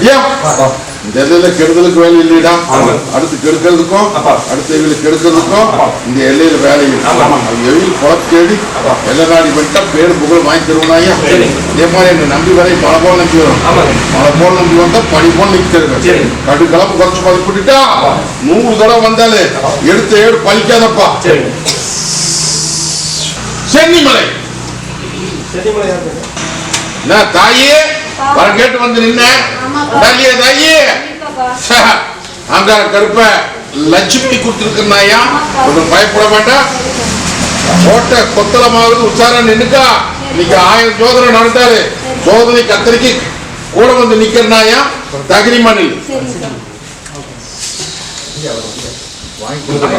ஐயா இந்த எல்லையில கெடுதலுக்கு வேலை இல்லைடா. அடுத்து கெடுக்கிறதுக்கும். அடுத்த எல்லையில கெடுக்கிறதுக்கும். இந்த எல்லையில வேலை இல்லை. ஆமா. அது எவையில் குளம் தேடி அப்பா. எல்லை நாடி வந்துட்டா பேர் புகழ் வாங்கி தருவனாயா. இதே மாதிரி என்னை நம்பி வரை போல நம்பி வரும். போல நம்பி வந்தா படி போல நிக்கிறது சரி. கடு கலப்பு குறைச்சு மதிப்பிட்டுட்டா நூறு தடவை வந்தாலே எடுத்த ஏடு பலிக்காதப்பா சரிங்க சென்னிமலை. என்ன தாயே? வர கேட்டு வந்து நின்ன. ஆமாப்பா. தாயே தாயே கண்டிப்பாப்பா. அங்க கருப்ப லட்சுமி கொடுத்துருக்கா ஒன்றும் பயப்பட வேண்டாம். கோட்டை கொத்தளமாவது உச்சாரம் நின்னுக்கா. இன்னைக்கு ஆயிரம் சோதனை நடந்தாரு. சோதனை கத்தரிக்கு கூட வந்து நிக்கிறனாயா தகுதி மண்ணில் சரிப்பா. இதான்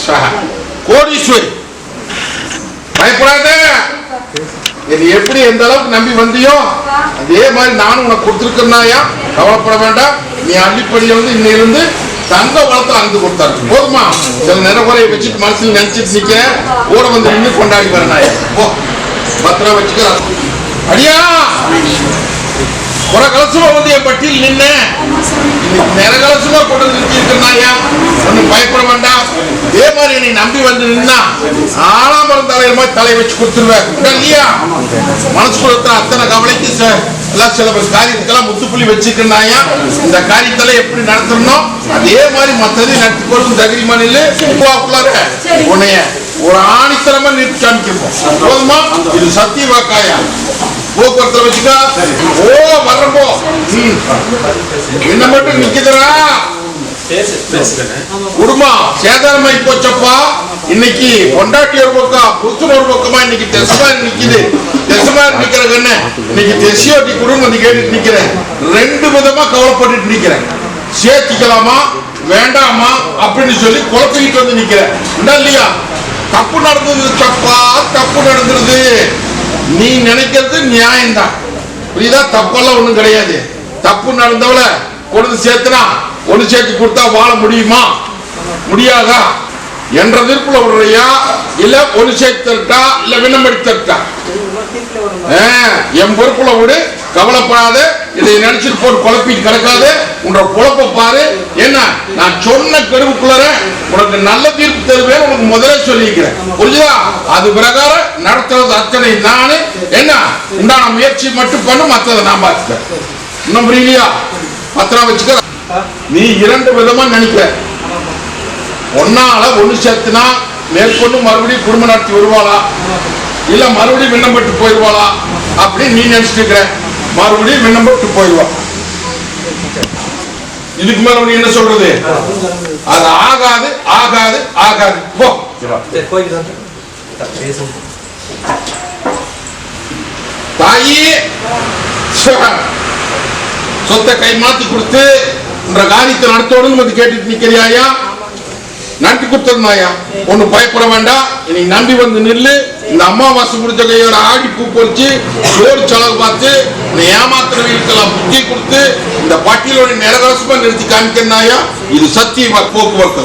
சஹா. கோடீஸ்வரி பயப்படாத என்னை எப்படி எந்த அளவுக்கு நம்பி வந்தியோ அதே மாதிரி நானும் உனக்கு கொடுத்துருக்கேன்னாயா கவலைப்பட வேண்டாம் நீ அள்ளிப்படியில வந்து இன்னிலிருந்து தங்க வளத்தை அங்கு கொடுத்தாரு போதுமா சில நிறகுறையை வச்சுட்டு மனசுல நினைச்சிட்டு நிக்கிறேன் கூட வந்து நின்று கொண்டாடி வரேன் நாயா போ பத்திரம் வச்சுக்க அடியா குறை கலசமா வந்து என் பட்டியல் நின்று இன்னைக்கு நிறகலசமா கொண்டு வந்து நிறுத்திருக்கேன்னாயா ஒன்றும் பயப்பட வேண்டாம் இதே மாதிரி நீ நம்பி வந்து நின்னா ஆலாமரம் தலையில் மாதிரி தலையை வச்சு கொடுத்துருவேன். இல்லையா? மனசுக்குள்ள அத்தனை கவலைக்கு எல்லாம் சில காரியத்துக்கெல்லாம் முத்துப்புள்ளி வச்சுக்கிறாயா இந்த காரியத்தெல்லாம் எப்படி நடத்தணும் அதே மாதிரி மற்றதையும் நடத்தி கொடுக்கும் தகுதி மாநில உன்னைய ஒரு ஆணித்தரமா நிறுத்தி காமிக்கிறோம். போதுமா? இது சத்திய வாக்காயா? போக்குவரத்துல வச்சுக்கா. ஓ வர்றப்போ. என்ன மட்டும் நிக்குதுடா? குடும்பம் சேதாரமாயி போச்சப்பா இன்னைக்கு பொண்டாட்டி ஒரு பக்கம் புருஷன் ஒரு பக்கமா இன்னைக்கு தெசமாரி நிக்குது. தெசமாரி நிக்கிற கண்ணு இன்னைக்கு தெசியோட்டி குடும்பம் வந்து கேட்டுட்டு நிக்கிறேன். ரெண்டு விதமா கவலைப்பட்டுட்டு நிக்கிறேன். சேர்த்திக்கலாமா? வேண்டாமா? அப்படின்னு சொல்லி குழப்பிக்கிட்டு வந்து நிக்கிறேன். இல்லையா? தப்பு நடந்தது தப்பா? தப்பு நடந்துருது. நீ நினைக்கிறது நியாயம்தான். புரியுதா? தப்பெல்லாம் ஒண்ணும் கிடையாது. தப்பு நடந்தவள கொண்டு சேர்த்துனா ஒண்ணு சேர்த்து கொடுத்தா வாழ முடியுமா? முடியாதா? என்ற தீர்ப்புல விடுறியா இல்ல ஒரு சேர்த்துட்டா இல்ல விண்ணப்படி தரட்டா? என் பொறுப்புல விடு கவலைப்படாத இதை நினைச்சிட்டு போட்டு குழப்பி கிடக்காது உன்ற குழப்ப பாரு. என்ன? நான் சொன்ன கருவுக்குள்ளார உனக்கு நல்ல தீர்ப்பு தருவேன் உனக்கு முதல்ல சொல்லிக்கிறேன். புரிஞ்சுதா? அது பிரகாரம் நடத்துறது அத்தனை நானு. என்ன? உண்டான முயற்சி மட்டும் பண்ணு மற்றதை நான் பார்த்துக்கிறேன். இன்னும் புரியலையா? பத்திரம் வச்சுக்க. நீ இரண்டு விதமா நினைக்கிற. ஒன்னால ஒண்ணு சேர்த்துனா மேற்கொண்டு மறுபடியும் குடும்பம் நடத்தி வருவாளா? இல்ல மறுபடியும் விண்ணப்பட்டு போயிடுவாளா அப்படின்னு நீ நினைச்சிட்டு இருக்கிற. மறுபடியும் விண்ணப்பட்டு போயிடுவா இதுக்கு மேல நீ என்ன சொல்றது? அது ஆகாது ஆகாது ஆகாது. போ. தாயி சொத்தை கை மாத்தி கொடுத்து என்ற காரியத்தை நடத்தோடு வந்து கேட்டுட்டு நிக்கிறியாயா நன்றி கொடுத்ததுனாயா ஒன்னும் பயப்பட வேண்டாம். இன்னைக்கு நம்பி வந்து நில்லு. இந்த அம்மாவாசை முடிஞ்ச கையோட ஆடி பூ பொறிச்சு சோறு செலவு பார்த்து இந்த ஏமாத்துறவங்களுக்கெல்லாம் புத்தி கொடுத்து இந்த பட்டியலோட நிரகரசமா நிறுத்தி காமிக்கிறாயா இது சத்தியமா போக்குவரத்து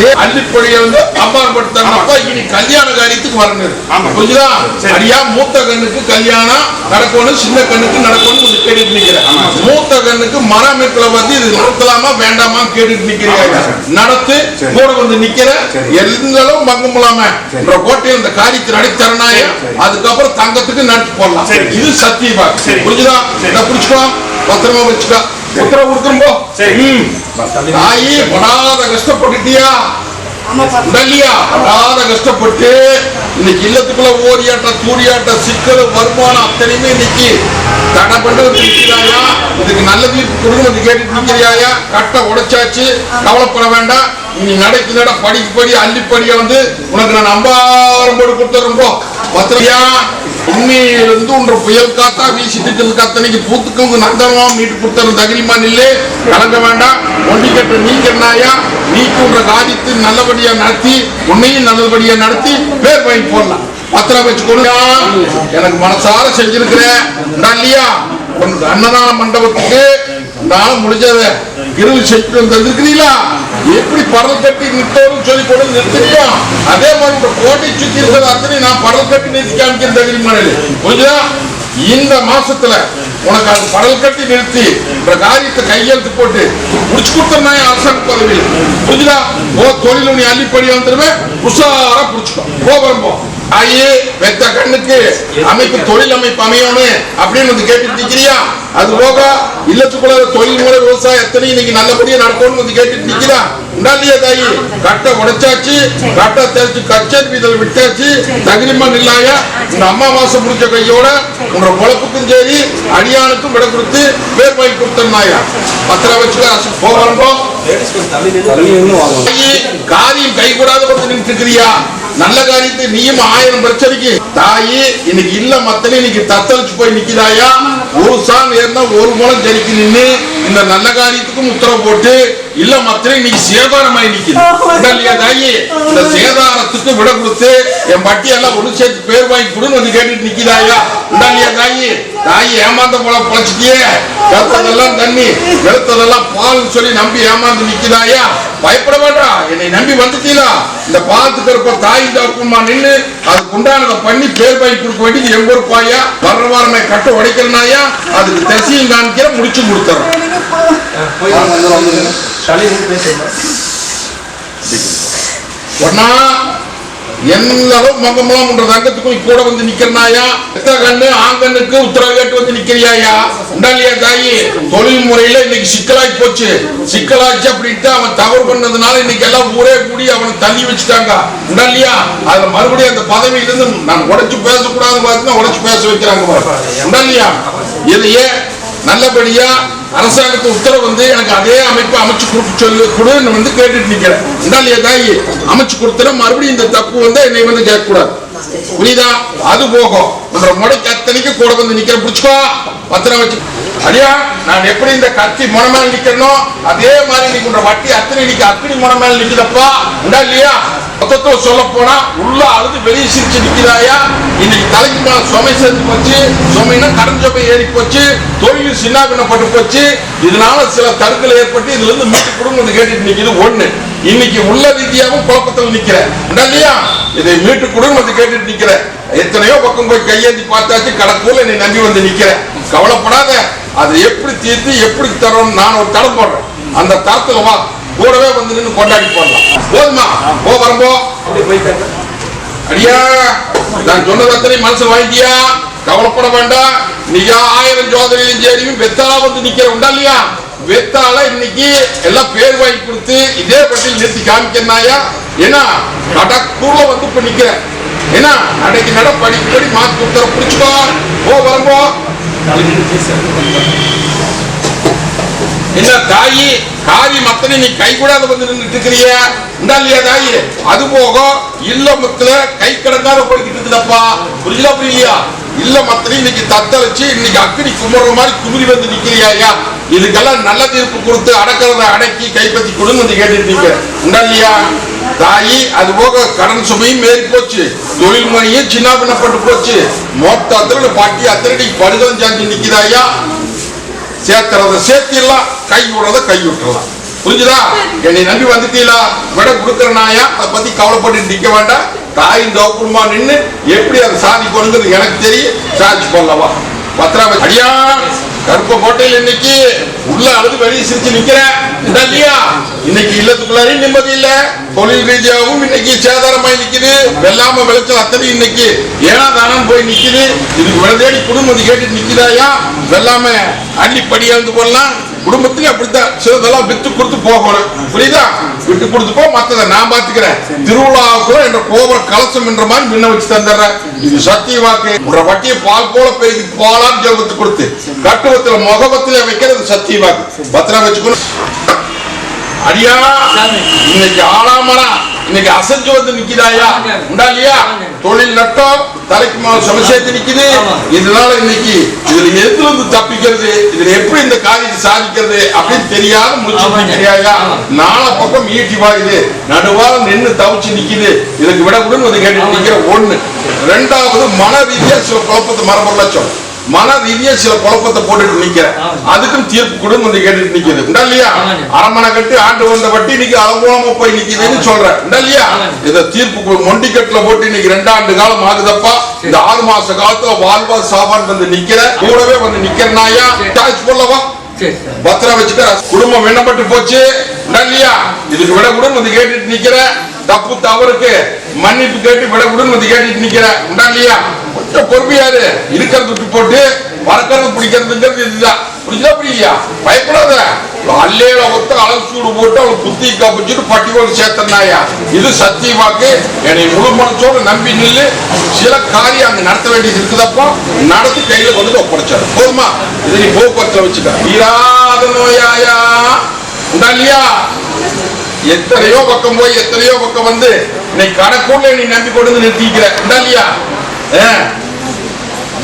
அதே அள்ளிப்படியை வந்து அம்பாரப்படுத்தாங்கப்பா இனி கல்யாண காரியத்துக்கு வரணும் புரியுதா அடியா மூத்த கண்ணுக்கு கல்யாணம் நடக்கணும் சின்ன கண்ணுக்கு நடக்கணும் கொஞ்சம் கேட்டுட்டு நிக்கிறேன். மூத்த கண்ணுக்கு மர அமைப்புல வந்து இது நடத்தலாமா வேண்டாமா கேட்டுட்டு நிக்கிறீங்க. நடத்து கூட வந்து நிக்கிற எங்களும் பங்கம் இல்லாம கோட்டையில் இந்த காரியத்தை நடித்தரனாய அதுக்கப்புறம் தங்கத்துக்கு நடத்தி போடலாம். இது சத்தியமா. புரிஞ்சுதா? இதை புடிச்சுக்கோ பத்திரமா வச்சுக்கோ உத்தரவு கொடுத்துரும் போ சரி. தாயி படாத கஷ்டப்பட்டுட்டியா? இல்லையா படாத கஷ்டப்பட்டு இன்னைக்கு இல்லத்துக்குள்ள ஓரியாட்ட தூரியாட்ட சிக்கல் வருமானம் அத்தனையுமே இன்னைக்கு தடை பண்ணி நிற்கிறாயா இதுக்கு நல்ல தீர்ப்பு கொடுக்கணும் கேட்டுட்டு நிற்கிறியாயா கட்டை உடைச்சாச்சு. கவலைப்பட வேண்டாம். இனி நடைக்கு நட படிக்கு படி அள்ளிப்படிய வந்து உனக்கு நான் அம்பாரம் போட்டு கொடுத்துறோம் போ. பத்திரியா உண்மையிலிருந்து ஒன்று புயல் காத்தா வீசிட்டு இருக்கிற அத்தனைக்கு பூத்துக்கு நந்தனமா மீட்டு கொடுத்துற தகிரிமா நில்லு கலங்க வேண்டாம் ஒண்டி கட்ட நீங்க நாயா நீக்கு உன்ற காரியத்தை நல்லபடியா நடத்தி உன்னையும் நல்லபடியா நடத்தி பேர் வாங்கி போடலாம். பத்திரம் வச்சு கொடுங்க எனக்கு மனசார செஞ்சிருக்கிறேன் இல்லையா? அன்னதான மண்டபத்துக்கு. நான் முடிஞ்சத கிருவி செஞ்சு வந்திருக்கிறீங்களா? எப்படி படல் கட்டி நிற்கணும்னு சொல்லி கொண்டு நிறுத்தினியோ அதே மாதிரி இந்த கோட்டை சுத்தி இருக்கிற அத்தனை நான் படல் கட்டி நிறுத்தி காமிக்கிறேன் தெரியுமா புரியுதா இந்த மாசத்துல உனக்கு அது படல் கட்டி நிறுத்தி இந்த காரியத்தை கையெழுத்து போட்டு முடிச்சு கொடுத்தா அரசாங்க பதவியில். புரிஞ்சுதா? ஓ தொழில் நீ அள்ளிப்படி வந்துருவேன். உஷாரா புடிச்சுக்கோ. போகிறோம் போ. ஐயே வெத்த கண்ணுக்கு அமைப்பு தொழில் அமைப்பு அமையணும் அப்படின்னு வந்து கேட்டு நிக்கிறியா அது போக இல்லத்துக்குள்ள தொழில் முறை விவசாயம் எத்தனை இன்னைக்கு நல்லபடியா நடக்கணும்னு வந்து கேட்டு நிக்கிறா உண்டாலியா தாயி கட்டை உடைச்சாச்சு கட்டை தெரிச்சு கச்சேரி வீதல் விட்டாச்சு தகிரிமா நில்லாயா? இந்த அம்மா மாசம் முடிச்ச கையோட உன்னோட பொழப்புக்கும் சரி அடியானுக்கும் விட கொடுத்து பேர் வாங்கி கொடுத்தனாயா பத்திரம் வச்சுக்க போகிறோம் போ லேடிஸ் கொஞ்சம் தள்ளி நின்று தாயி, காரியம் கைகூடாத வந்து நின்று இருக்கிறியா? நல்ல காரியத்தை நீயும் ஆயிரம் பிரச்சனைக்கு. தாயி இன்னைக்கு இல்ல மத்தனை இன்னைக்கு தத்தளிச்சு போய் நிக்கிறாயா ஒரு சாமி ஏறினா ஒரு மூலம் ஜெயிக்கு நின்னு இந்த நல்ல காரியத்துக்கும் உத்தரவு போட்டு இல்ல மத்தனை இன்னைக்கு சேதாரமாய் நிக்குது. தாயி? இந்த சேதாரத்துக்கு விட கொடுத்து என் பட்டி எல்லாம் ஒண்ணு சேர்த்து பேர் வாங்கி கொடுன்னு வந்து கேட்டுட்டு நிக்கிறாயா உண்டா இல்லையா தாயி? தாயி ஏமாந்த போல பொழைச்சிட்டியே. கருத்ததெல்லாம் தண்ணி வெளுத்ததெல்லாம் பால்னு சொல்லி நம்பி ஏமாந்து நிக்கிறாயா பயப்பட வேண்டாம் என்னை நம்பி வந்துட்டீங்களா? இந்த பாலத்துக்கு இருப்ப தாய் தப்புமா நின்னு அதுக்கு உண்டானதை பண்ணி பேர் வாங்கி கொடுக்க வேண்டியது எங்க இருப்பாயா பாயா வர்ற வாரமே கட்ட உடைக்கிறனாயா? அதுக்கு தசியும் காமிக்கிற முடிச்சு கொடுத்துறோம். ஒன்னா எல்லாரும் மங்கமலம் என்ற ரங்கத்துக்கும் கூட வந்து நிக்கிறனாயா? எத்த கண்ணு? ஆங்கண்ணுக்கு உத்தரவு கேட்டு வந்து நிக்கிறியாயா? உண்டாலியா தாயி? தொழில் முறையில இன்னைக்கு சிக்கலாகி போச்சு. சிக்கலாச்சு அப்படின்ட்டு அவன் தவறு பண்ணதுனால இன்னைக்கு எல்லாம் ஊரே கூடி அவனை தள்ளி வச்சுட்டாங்க. உண்டாலியா? அதுல மறுபடியும் அந்த பதவியிலிருந்து நான் உடைச்சு பேசக்கூடாது பார்த்து உடைச்சு பேச வைக்கிறாங்க உண்டாலியா? இதையே நல்லபடியா அரசாங்கத்து உத்தரவு வந்து எனக்கு அதே அமைப்பு அமைச்சு கொடுக்க சொல்லு கொடுன்னு வந்து கேட்டுட்டு நிக்கிறேன். இந்தாலியா தாயி அமைச்சு கொடுத்துட மறுபடியும் இந்த தப்பு வந்து என்னை வந்து கேட்கக்கூடாது. புரியுதா? அது போகும். நம்ம முடைக்கு அத்தனைக்கு கூட வந்து நிக்கிற புடிச்சுக்கோ பத்திரம் வச்சு. அடியா நான் எப்படி இந்த கத்தி முனை நிக்கிறனோ அதே மாதிரி இன்னைக்கு வட்டி அத்தனை இன்னைக்கு அக்கினி முனை நிக்கிறப்பா நிக்குதப்பா. உண்டா இல்லையா? மொத்தத்தில் சொல்ல போனா உள்ள அழுது வெளியே சிரிச்சு நிற்கிறாயா இன்னைக்கு தலைக்கு மேல சுமை சேர்த்து போச்சு. சுமைனா கடன் சுமை ஏறி போச்சு. தொழில் சின்னாபின்னப்பட்டு போச்சு. இதனால சில தடுக்கல் ஏற்பட்டு இதுல இருந்து மீட்டு கொடுங்க கேட்டுட்டு நிற்கிறது ஒண்ணு. இன்னைக்கு உள்ள ரீதியாகவும் குழப்பத்தில் நிக்கிறேன். இல்லையா? இதை மீட்டு கொடுங்க வந்து கேட்டுட்டு நிக்கிறேன். எத்தனையோ பக்கம் போய் கையேந்தி பார்த்தாச்சு. கடற்கூல என்னை நம்பி வந்து நிக்கிறேன். கவலைப்படாத. அதை எப்படி தீர்த்து எப்படி தரணும் நான் ஒரு தடம் போடுறேன். அந்த தரத்துல வா. கூடவே வந்து நின்று கொண்டாடி போடலாம் போதுமா? போ வரம்போ. அடியா நான் சொன்னது அத்தனை மனசு வாங்கிட்டியா? கவலைப்பட வேண்டாம். நீயா ஆயிரம் ஜோதனையும் சரியும் வெத்தாலா வந்து நிக்கிற உண்டா இல்லையா? வெத்தால இன்னைக்கு எல்லாம் பேர் வாங்கி கொடுத்து இதே பட்டியல் நிறுத்தி காமிக்கிறனாயா ஏன்னா கடக்கூட வந்து இப்ப நிக்கிறேன். ஏன்னா நடைக்கு நட படிப்படி மாத்தி கொடுத்துற பிடிச்சுக்கோ. போ வரம்போ. என்ன தாயி? காரியம் மத்தனை நீ கை கூடாத வந்து நின்றுட்டு இருக்கிறிய. இந்தா இல்லையா தாயி? அது போக இல்லமத்துல கை கிடங்காத போய்கிட்டு இருக்குதப்பா புரியல புரியலையா? இல்ல மத்தனை இன்னைக்கு தத்தளிச்சு இன்னைக்கு அக்னி குமுற மாதிரி குமுறி வந்து நிக்கிறியா இதுக்கெல்லாம் நல்ல தீர்ப்பு கொடுத்து அடக்கிறத அடக்கி கைப்பற்றி கொடுன்னு வந்து கேட்டுருந்தீங்க இருக்கீங்க உண்டா இல்லையா? தாயி அது போக கடன் சுமையும் மேறி போச்சு. தொழில் மணியும் சின்ன பின்னப்பட்டு போச்சு. மொத்த அத்தனை பாட்டி அத்தனை படுதம் சாஞ்சி நிக்கிறாயா சேர்த்துறத சேர்த்திடலாம் கை விடுறத கை விட்டுறலாம் புரிஞ்சுதா என்னை நம்பி வந்துட்டீங்களா விட கொடுக்குற நாயா? அதை பத்தி கவலைப்பட்டு நிக்க வேண்டாம். தாயின் தோப்புமா நின்னு எப்படி அதை சாதிக்கணுங்கிறது எனக்கு தெரியும். சாதிச்சு கொள்ளவா பத்திரா வச்சு- அடியா கருப்பு கோட்டையில் இன்னைக்கு உள்ள அழுது வெளியே சிரிச்சு நிக்கிறேன். இல்லையா இன்னைக்கு இல்லத்துக்குள்ளாரையும் நிம்மதி இல்ல. தொழில் ரீதியாகவும் இன்னைக்கு சேதாரமாய் நிக்குது. வெள்ளாம விளைச்சல் அத்தனை இன்னைக்கு ஏனா தானம் போய் நிக்குது. இதுக்கு விளைதேடி குடும்பம் கேட்டு நிக்குதாயா வெள்ளாம அள்ளி படியாந்து போடலாம் குடும்பத்துக்கு அப்படித்தான். சிலதெல்லாம் வித்து கொடுத்து போகணும். புரியுதா? விட்டு கொடுத்து போ மத்ததை நான் பாத்துக்கிறேன். திருவிழாவுக்குள்ள என்ற கோபுர கலசம் என்ற மாதிரி முன்ன வச்சு தந்துடுறேன். இது சத்திய வாக்கு. உன்ற வட்டியை பால் போல பெருகி பாலான்னு ஜெபத்து கொடுத்து கட்டுவத்துல முகபத்துல வைக்கிறது சத்திய வாக்கு. பத்திரம் வச்சுக்கணும். அடியா இன்னைக்கு ஆளாமனா இன்னைக்கு அசைஞ்சு வந்து நிக்குதாயா? உண்டா இல்லையா? தொழில் நட்டம். தலைக்கு மேல சுமை சேர்த்து நிக்குது இதனால இன்னைக்கு இதுல எதுல இருந்து தப்பிக்கிறது இதுல எப்படி இந்த காரியத்தை சாதிக்கிறது அப்படின்னு தெரியாத முடிச்சு தெரியாயா நாலா பக்கம் ஈட்டி வாயுது. நடுவால நின்னு தவிச்சு நிக்குது. இதுக்கு விட கூட வந்து கேட்டு நிக்கிற ஒண்ணு. ரெண்டாவது மன ரீதியா சில குழப்பத்தை மரபு லட்சம் மன ரீதியா சில குழப்பத்தை போட்டுட்டு நிக்கிறேன் அதுக்கும் தீர்ப்பு கொடுங்க வந்து கேட்டுட்டு நிக்குது. உண்டா இல்லையா? அரமனை கட்டி ஆண்டு வந்த வட்டி இன்னைக்கு அலங்கோலமா போய் நிக்குதுன்னு சொல்றேன். உண்டா இல்லையா? இத தீர்ப்பு மொண்டிக்கட்டுல போட்டு இன்னைக்கு ரெண்டாண்டு காலம் ஆகுதப்பா. இந்த ஆறு மாச காலத்துல வாழ்வா சாபான் வந்து நிக்கிற. கூடவே வந்து நிக்கிறனாயா போடலவா? சரி பத்திரம் வச்சுக்க குடும்பம் விண்ணப்பட்டு போச்சு. இல்லையா? இதுக்கு விட கூட வந்து கேட்டுட்டு நிக்கிற. தப்பு தவறுக்கு மன்னிப்பு கேட்டு விட கூட வந்து கேட்டுட்டு நிக்கிற. உண்டா இல்லையா? பொறுமையாரு இருக்கிறத விட்டு போட்டு பறக்கிறது பிடிக்கிறதுங்கிறது இதுதான். புரிஞ்சா புரியா பயப்படாத. அல்லையில ஒத்த அளவு சூடு போட்டு அவளுக்கு புத்தி கப்பிச்சுட்டு பட்டியோடு சேர்த்தனாயா? இது சத்தியமாக்கு என்னை முழு மனசோடு நம்பி நில்லு. சில காரியம் அங்க நடத்த வேண்டியது இருக்குதப்பா. நடத்தி கையில கொண்டு ஒப்படைச்சாரு போதுமா? இது நீ போக்குவரத்துல வச்சுக்க. இராத நோயாயா? உண்டா இல்லையா? எத்தனையோ பக்கம் போய் எத்தனையோ பக்கம் வந்து இன்னைக்கு கணக்குள்ள நீ நம்பி கொண்டு வந்து நிறுத்திக்கிற. உண்டா இல்லையா?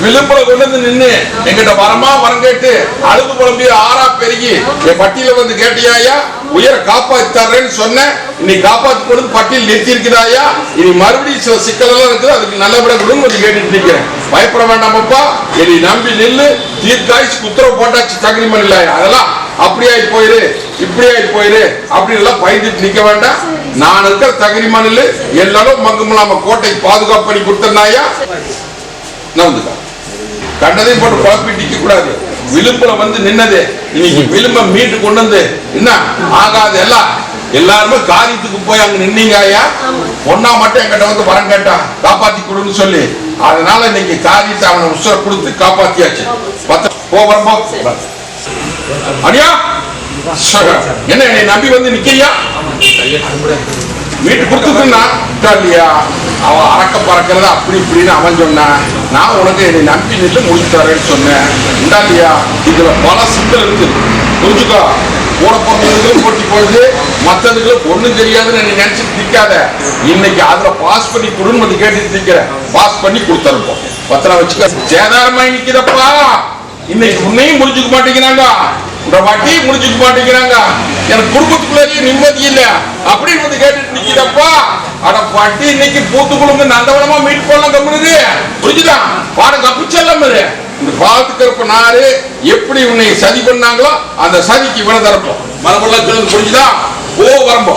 விழுப்புல கொண்டு வந்து நின்று எங்கிட்ட வரமா வரம் கேட்டு அழுது புலம்பி ஆறா பெருகி என் பட்டியல வந்து கேட்டியாயா? உயர காப்பாத்தி தர்றேன்னு சொன்னேன் இன்னைக்கு காப்பாத்தி கொண்டு பட்டியல் நிறுத்தி இருக்கிறாயா இனி மறுபடியும் சில சிக்கல் எல்லாம் இருக்குது அதுக்கு நல்லபடியா கொடுங்க கொஞ்சம் கேட்டுட்டு நிக்கிறேன். பயப்பட வேண்டாமப்பா என்னை நம்பி நில்லு தீர்க்காய்ச்சி உத்தரவு போட்டாச்சு தகுதி பண்ணல அதெல்லாம் அப்படி போயிரு. இப்படி ஆகி போயிரு. அப்படின்னு எல்லாம் பயந்துட்டு நிக்க வேண்டாம். நான் இருக்கிற தகுதி மண்ணில் எல்லாரும் மங்குமலாம கோட்டைக்கு பாதுகாப்பு பண்ணி கொடுத்தனாயா கண்டதையும் போட்டு குழப்பி நிக்க கூடாது. விளிம்புல வந்து நின்னது. இன்னைக்கு விளிம்ப மீட்டு கொண்டு வந்து என்ன? ஆகாது எல்லாம். எல்லாருமே காரியத்துக்கு போய் அங்க நின்னீங்க ஐயா பொண்ணா மட்டும் என்கிட்ட வந்து வரம் கேட்டா காப்பாத்தி கொடுன்னு சொல்லி. அதனால இன்னைக்கு காரியத்தை அவனை உசுர கொடுத்து காப்பாத்தியாச்சு. பத்த போ வரம்போ அடியா? என்ன என்னை நம்பி வந்து நிக்கிறியா? வீட்டு கொடுத்துருந்தா இல்லையா அவன் அறக்க பறக்கிறத அப்படி இப்படின்னு அவன் சொன்னான் நான் உனக்கு என்னை நம்பி நின்று முடிச்சு தரேன்னு சொன்னேன். உண்டா இல்லையா இதுல பல சிக்கல் இருக்கு. புரிஞ்சுக்கோ. கூட பிறந்ததுக்கு போட்டி போடுது மற்றதுக்கு ஒண்ணும் தெரியாதுன்னு நீ நினைச்சிட்டு திக்காத இன்னைக்கு அதுல பாஸ் பண்ணி கொடுன்னு வந்து கேட்டு நிக்கிறேன் பாஸ் பண்ணி கொடுத்துருப்போம் பத்திரம் வச்சுக்க. சேதாரமாய் நிக்கிறப்பா இன்னைக்கு உன்னையும் புரிஞ்சுக்க மாட்டேங்கிறாங்க. இந்த வட்டி முடிச்சுக்க மாட்டேங்கிறாங்க. எனக்கு குடும்பத்துக்குள்ளேயே நிம்மதி இல்ல. அப்படின்னு வந்து கேட்டுட்டு நிக்கிறப்பா அட வட்டி இன்னைக்கு பூத்து குழுந்து நந்தவனமா மீட் போடலாம் கம்முனுது புரிஞ்சுதா? பாடம் கப்பிச்செல்லாம் இந்த பாத்துக்கிறப்ப நாரு எப்படி உன்னை சதி பண்ணாங்களோ அந்த சதிக்கு இவனை தரப்போம். மரபெல்லாம் சொல்லுங்க புரிஞ்சுதா? ஓ வரம்போ.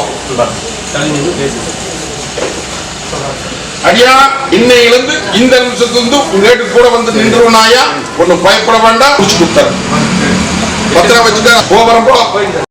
அடியா நின்று இருந்து இந்த இன்னையிலிருந்து இந்த நிமிஷத்துலேருந்து உங்க வீட்டுக்கு கூட வந்து நின்றுவனாயா ஒன்னும் பயப்பட வேண்டாம். முடிச்சு கொடுத்தாரு பத்திரம் வச்சுக்க ஓ வரம்போ